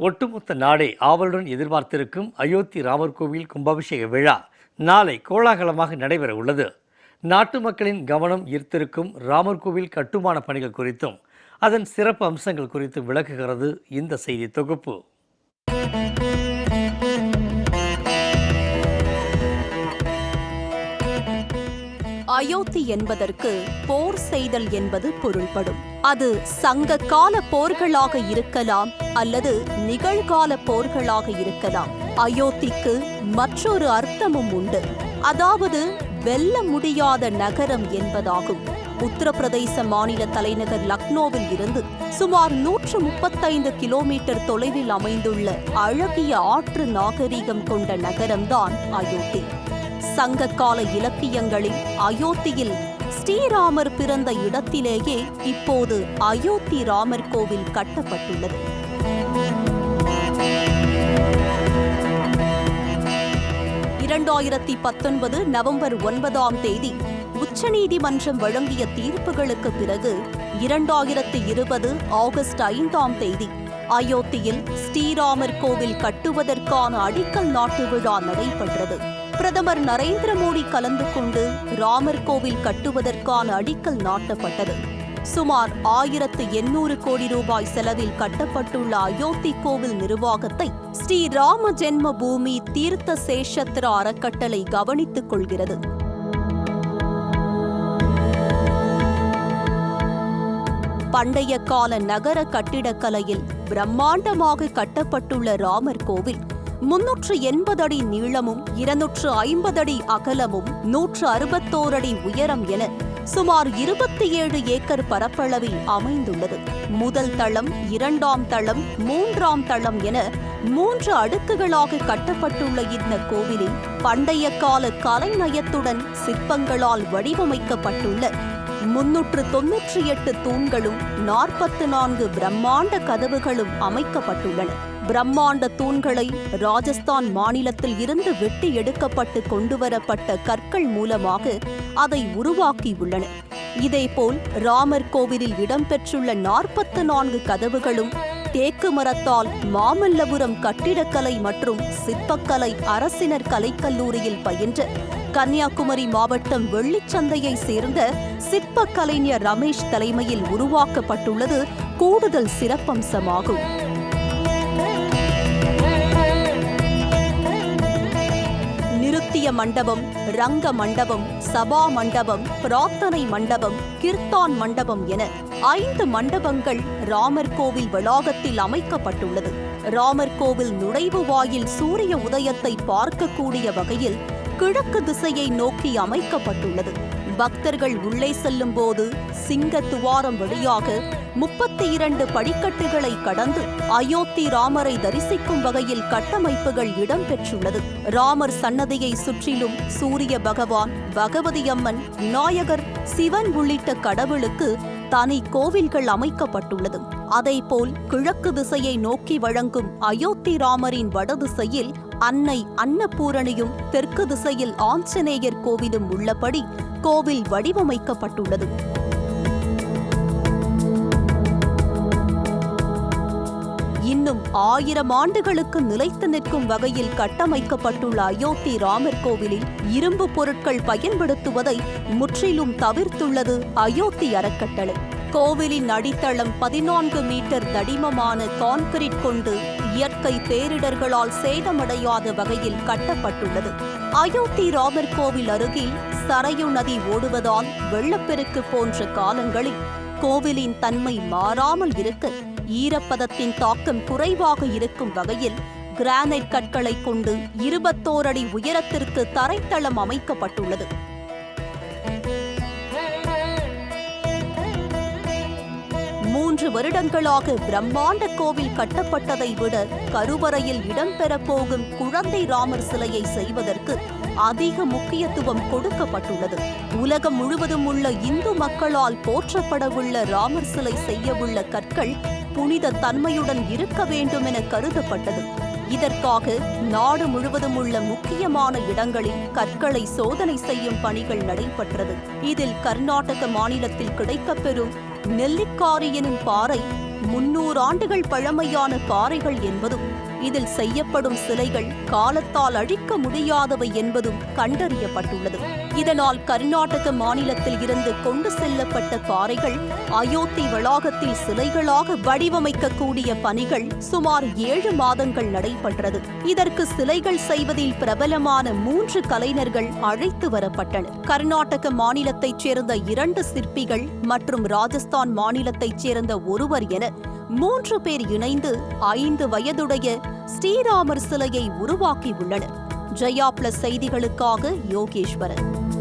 ஒட்டுமொத்த நாடே ஆவலுடன் எதிர்பார்த்திருக்கும் அயோத்தி ராமர் கோவில் கும்பாபிஷேக விழா நாளை கோலாகலமாக நடைபெற உள்ளது. நாட்டு மக்களின் கவனம் ஈர்த்திருக்கும் ராமர் கோவில் கட்டுமான பணிகள் குறித்தும் அதன் சிறப்பு அம்சங்கள் குறித்தும் விளக்குகிறது இந்த செய்தி தொகுப்பு. அயோத்தி என்பதற்கு போர் செய்தல் என்பது பொருள்படும். அது சங்க கால போர்களாக இருக்கலாம் அல்லது நிகழ்கால போர்களாக இருக்கலாம். அயோத்திக்கு மற்றொரு அர்த்தமும் உண்டு. அதாவது வெல்ல முடியாத நகரம் என்பதாகும். உத்தரப்பிரதேச மாநில தலைநகர் லக்னோவில் இருந்து சுமார் நூற்று முப்பத்தைந்து கிலோமீட்டர் தொலைவில் அமைந்துள்ள அழகிய ஆற்று நாகரீகம் கொண்ட நகரம்தான் அயோத்தி. சங்ககால இலக்கியங்களில் அயோத்தியில் ஸ்ரீராமர் பிறந்த இடத்திலேயே இப்போது அயோத்தி ராமர் கோவில் கட்டப்பட்டுள்ளது. இரண்டாயிரத்தி பத்தொன்பது நவம்பர் ஒன்பதாம் தேதி உச்சநீதிமன்றம் வழங்கிய தீர்ப்புகளுக்கு பிறகு இரண்டாயிரத்தி இருபது ஆகஸ்ட் ஐந்தாம் தேதி அயோத்தியில் ஸ்ரீராமர் கோவில் கட்டுவதற்கான அடிக்கல் நாட்டு விழா நடைபெற்றது. பிரதமர் நரேந்திர மோடி கலந்து கொண்டு ராமர் கோவில் கட்டுவதற்கான அடிக்கல் நாட்டப்பட்டது. சுமார் ஆயிரத்து எண்ணூறு கோடி ரூபாய் செலவில் கட்டப்பட்டுள்ள அயோத்தி கோவில் நிர்வாகத்தை ஸ்ரீ ராம ஜென்ம பூமி தீர்த்த சேஷத்திர அறக்கட்டளை கவனித்துக் கொள்கிறது. பண்டைய கால நகர கட்டிடக்கலையில் பிரம்மாண்டமாக கட்டப்பட்டுள்ள ராமர் கோவில் முன்னூற்று எண்பது அடி நீளமும் இருநூற்று ஐம்பது அடி அகலமும் நூற்று அறுபத்தோரு அடி உயரம் என சுமார் இருபத்தி ஏழு ஏக்கர் பரப்பளவில் அமைந்துள்ளது. முதல் தளம் இரண்டாம் தளம் மூன்றாம் தளம் என மூன்று அடுக்குகளாக கட்டப்பட்டுள்ள இந்த கோவிலில் பண்டைய கால கலைநயத்துடன் சிற்பங்களால் வடிவமைக்கப்பட்டுள்ள முன்னூற்று தொன்னூற்றி எட்டு தூண்களும் நாற்பத்து நான்கு பிரம்மாண்ட கதவுகளும் அமைக்கப்பட்டுள்ளன. பிரம்மாண்ட தூண்களை ராஜஸ்தான் மாநிலத்தில் இருந்து வெட்டி எடுக்கப்பட்டு கொண்டுவரப்பட்ட கற்கள் மூலமாக அதை உருவாக்கியுள்ளன. இதேபோல் ராமர் கோவிலில் இடம்பெற்றுள்ள நாற்பத்து நான்கு கதவுகளும் தேக்கு மரத்தால் மாமல்லபுரம் கட்டிடக்கலை மற்றும் சிற்பக்கலை அரசினர் கலைக்கல்லூரியில் பயின்ற கன்னியாகுமரி மாவட்டம் வெள்ளிச்சந்தையை சேர்ந்த சிற்ப கலைஞர் ரமேஷ் தலைமையில் உருவாக்கப்பட்டுள்ளது. கூடுதல் சிறப்பம்சமாகும். நிருத்திய மண்டபம் ரங்க மண்டபம் சபா மண்டபம் பிரார்த்தனை மண்டபம் கிர்தான் மண்டபம் என ஐந்து மண்டபங்கள் ராமர் கோவில் வளாகத்தில் அமைக்கப்பட்டுள்ளது. ராமர் கோவில் நுழைவு வாயில் சூரிய உதயத்தை பார்க்கக்கூடிய வகையில் கிழக்கு திசையை நோக்கி அமைக்கப்பட்டுள்ளது. பக்தர்கள் உள்ளே செல்லும் போது சிங்க துவாரம் வழியாக முப்பத்தி இரண்டு படிக்கட்டுகளை கடந்து அயோத்தி ராமரை தரிசிக்கும் வகையில் கட்டமைப்புகள் இடம்பெற்றுள்ளது. ராமர் சன்னதியை சுற்றிலும் சூரிய பகவான் பகவதி அம்மன் விநாயகர் சிவன் உள்ளிட்ட கடவுளுக்கு தனி கோவில்கள் அமைக்கப்பட்டுள்ளது. அதேபோல் கிழக்கு திசையை நோக்கி வழங்கும் அயோத்தி ராமரின் வடதிசையில் அன்னை அன்னபூரணியும் தெற்கு திசையில் ஆஞ்சநேயர் கோவிலும் உள்ளபடி கோவில் வடிவமைக்கப்பட்டுள்ளது. இன்னும் ஆயிரம் ஆண்டுகளுக்கு நிலைத்து நிற்கும் வகையில் கட்டமைக்கப்பட்டுள்ள அயோத்தி ராமர் கோவிலில் இரும்பு பொருட்கள் பயன்படுத்துவதை முற்றிலும் தவிர்த்துள்ளது அயோத்தி அறக்கட்டளை. கோவிலின் அடித்தளம் பதினான்கு மீட்டர் தடிமமான கான்கிரீட் கொண்டு இயற்கை பேரிடர்களால் சேதமடையாத வகையில் கட்டப்பட்டுள்ளது. அயோத்தி ராமர் கோவில் அருகில் சரையு நதி ஓடுவதால் வெள்ளப்பெருக்கு போன்ற காலங்களில் கோவிலின் தன்மை மாறாமல் இருக்க ஈரப்பதத்தின் தாக்கம் குறைவாக இருக்கும் வகையில் கிரானைட் கற்களை கொண்டு இருபத்தோரடி உயரத்திற்கு தரைத்தளம் அமைக்கப்பட்டுள்ளது. மூன்று வருடங்களாக பிரம்மாண்ட கோவில் கட்டப்பட்டதை விட கருவறையில் இடம்பெறப் போகும் குழந்தை ராமர் சிலையை செய்வதற்கு அதிக முக்கியத்துவம் கொடுக்கப்பட்டுள்ளது. உலகம் முழுவதும் உள்ள இந்து மக்களால் போற்றப்படவுள்ள ராமர் சிலை செய்யவுள்ள கற்கள் புனித தன்மையுடன் இருக்க வேண்டும் என கருதப்பட்டது. இதற்காக நாடு முழுவதும் உள்ள முக்கியமான இடங்களில் கற்களை சோதனை செய்யும் பணிகள் நடைபெற்றது. இதில் கர்நாடக மாநிலத்தில் கிடைக்கப்பெறும் நெல்லிக்காரி எனும் பாறை முன்னூறு ஆண்டுகள் பழமையான பாறைகள் என்பதும் இதில் செய்யப்படும் சிலைகள் காலத்தால் அழிக்க முடியாதவை என்பதும் கண்டறியப்பட்டுள்ளது. இதனால் கர்நாடக மாநிலத்தில் இருந்து கொண்டு செல்லப்பட்ட பாறைகள் அயோத்தி வளாகத்தில் சிலைகளாக வடிவமைக்கக்கூடிய பணிகள் சுமார் ஏழு மாதங்கள் நடைபெற்றது. இதற்கு சிலைகள் செய்வதில் பிரபலமான மூன்று கலைஞர்கள் அழைத்து வரப்பட்டனர். கர்நாடக மாநிலத்தைச் சேர்ந்த இரண்டு சிற்பிகள் மற்றும் ராஜஸ்தான் மாநிலத்தைச் சேர்ந்த ஒருவர் என மூன்று பேர் இணைந்து ஐந்து வயதுடைய ஸ்ரீராமர் சிலையை உருவாக்கியுள்ளனர். ஜெயா பிளஸ் செய்திகளுக்காக யோகேஸ்வரன்.